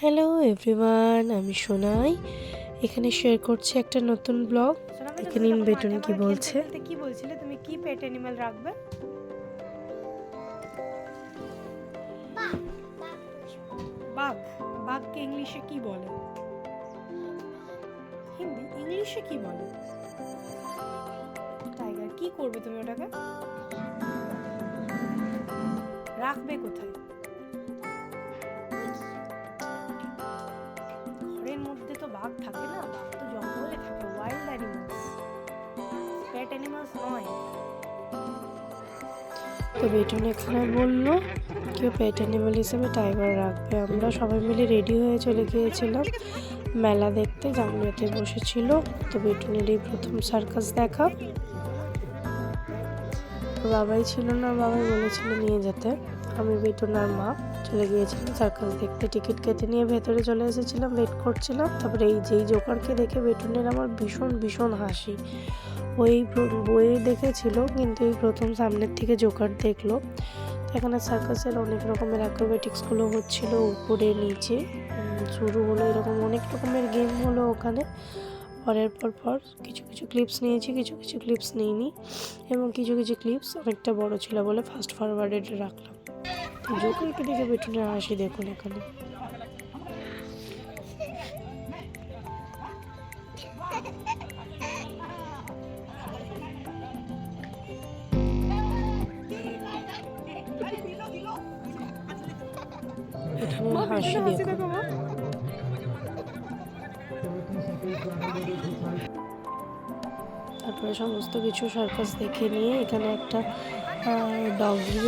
Hello everyone আমি সোনাই। এখানে share করছি একটা নতুন ব্লগ এখানে বেটন কি বলছে? কি বলছিলে? তুমি কি পেট অ্যানিমাল রাখবে? বাঘ। বাঘকে ইংলিশে কি বলে? হিন্দি? ইংলিশে কি বলে? টাইগার কি করবে তুমি ওটাকে? রাখবে কোথায়? মধ্যে তো বাঘ থাকে না? বাঘ তো জঙ্গলে থাকে ওয়াইল্ড অ্যানিমালস পেট অ্যানিমালস নয়। তো বেটন এখানে বলল, কেউ পেট অ্যানিমাল হিসেবে টাইগার রাখবে। আমরা সবাই মিলে রেডি হয়ে চলে গিয়েছিলাম। মেলা দেখতে জামলাতে বসেছিল। তো বেটনের এই প্রথম সার্কাস দেখা। বাবাই ছিল না, বাবাই বলেছিল নিয়ে যেতে। আমি বেটন আর মা চলে গিয়েছিলাম সার্কাস দেখতে। টিকিট কেটে নিয়ে ভেতরে চলে এসেছিলাম ওয়েট করছিলাম। তারপরে এই যেই জোকারকে দেখে বেটনের আমার ভীষণ ভীষণ হাসি। ওই বইয়ে দেখেছিল, কিন্তু এই প্রথম সামনের থেকে জোকার দেখল। এখানে সার্কাসের অনেক রকমের অ্যাক্রোবেটিক্সগুলো হচ্ছিল, উপরে, নিচে শুরু হলো এরকম অনেক রকমের গেম হলো ওখানে। পরের পর পর কিছু কিছু ক্লিপস নিয়েছি, কিছু কিছু ক্লিপস নিইনি এবং কিছু কিছু ক্লিপস অনেকটা বড় ছিল বলে ফাস্ট ফরওয়ার্ডে রাখলাম। তো জোকারকে দেখে বেটুনের হাসি দেখুন এখানে হাসি দেখুন। তারপরে সমস্ত কিছু সার্কাস দেখে নিয়ে এখানে একটা ডগির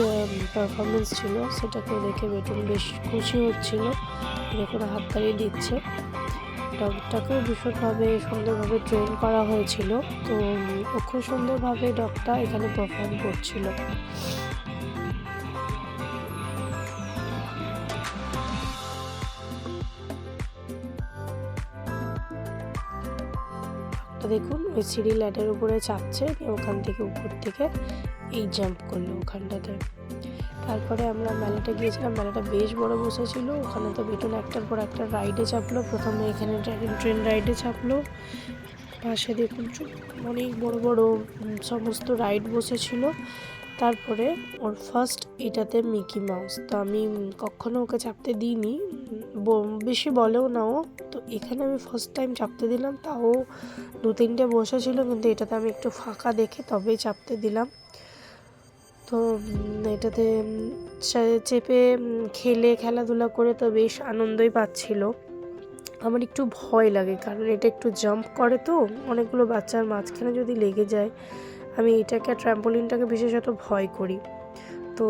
পারফরমেন্স ছিল। সেটাকে দেখে বেটুন বেশ খুশি হচ্ছিল। দেখুন হাততালি দিচ্ছে। ডগটাকেও ভীষণভাবে সুন্দরভাবে ট্রেন করা হয়েছিল। তো খুব সুন্দরভাবে ডগটা এখানে পারফর্ম করছিল। তো দেখুন, ওই সিঁড়ি ল্যাডের উপরে চাপছে ওখান থেকে উপর থেকে এই জাম্প করল ওখানটাতে। তারপরে আমরা মেলাটা গিয়েছিলাম, মেলাটা বেশ বড় বসেছিল ওখানে তো বেটুন একটার পর একটা রাইডে চাপলো। প্রথমে এখানে ট্রেন রাইডে চাপলো। পাশে দেখুন অনেক বড় বড় সমস্ত রাইড বসেছিল তারপরে ওর ফার্স্ট এটাতে মিকি মাউস তো আমি কখনো ওকে চাপতে দিইনি। বেশি বলেও না ও। তো এখানে আমি ফার্স্ট টাইম চাপতে দিলাম। তাও দু, তিনটে বসেছিল কিন্তু এটাতে আমি একটু ফাঁকা দেখে তবেই চাপতে দিলাম। তো এটাতে চেপে খেলে, খেলাধুলা করে তো বেশ আনন্দই পাচ্ছিল। আমার একটু ভয় লাগে, কারণ এটা একটু জাম্প করে তো, অনেকগুলো বাচ্চার মাঝখানে যদি লেগে যায় আমি এটাকে ট্র্যাম্পোলিনটাকে বিশেষত ভয় করি। তো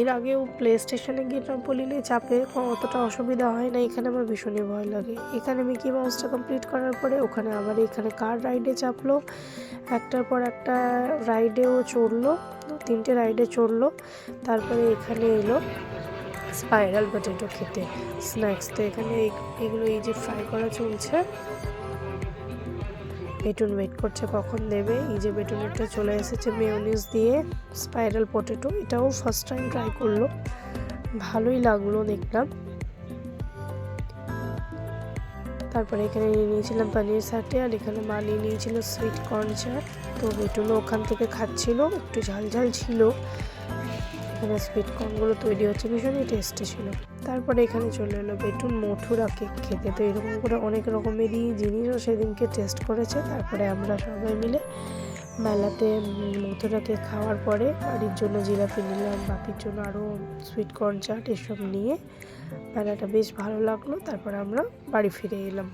এর আগেও প্লে স্টেশনে গিয়ে ট্রাম্পোলিনে চাপে অতটা অসুবিধা হয় না, এখানে আমার ভীষণই ভয় লাগে। এখানে মিকি মাউসটা কমপ্লিট করার পরে ওখানে আবার এখানে কার রাইডে চাপলো? একটার পর একটা রাইডেও চড়লো, তিনটে রাইডে চড়লো, তারপরে এখানে এলো স্পাইরাল পটেটো খেতে। স্ন্যাক্স তো এখানে এগুলো এই যে ফ্রাই করা চলছে। বেটুন ওয়েট করছে কখন দেবে? এই যে বেটুনেরটা চলে এসেছে মেয়নিজ দিয়ে স্পাইরাল পটেটো এটাও ফার্স্ট টাইম ট্রাই করল। ভালোই লাগল দেখলাম। তারপরে এখানে নিয়ে নিয়েছিলাম পানির সাটে আর এখানে মা নিয়ে নিয়েছিল সুইট কর্ন চাট তো বেটুনও ওখান থেকে খাচ্ছিল, একটু ঝাল ঝাল ছিল। এখানে সুইট কর্নগুলো তৈরি হচ্ছে ভীষণই টেস্টি ছিল। তারপরে এখানে চলে এলো বেটুন মথুরা কেক খেতে। তো এরকম করে অনেক রকমেরই জিনিসও সেদিনকে টেস্ট করেছে। তারপরে আমরা সবাই মিলে মেলাতে উম, মথুরা কেক খাওয়ার পরে বাড়ির জন্য জিলাপি নিলাম বাপির জন্য আরও সুইট কর্ন চাট এসব নিয়ে। মেলাটা বেশ ভালো লাগল তারপরে আমরা বাড়ি ফিরে এলাম।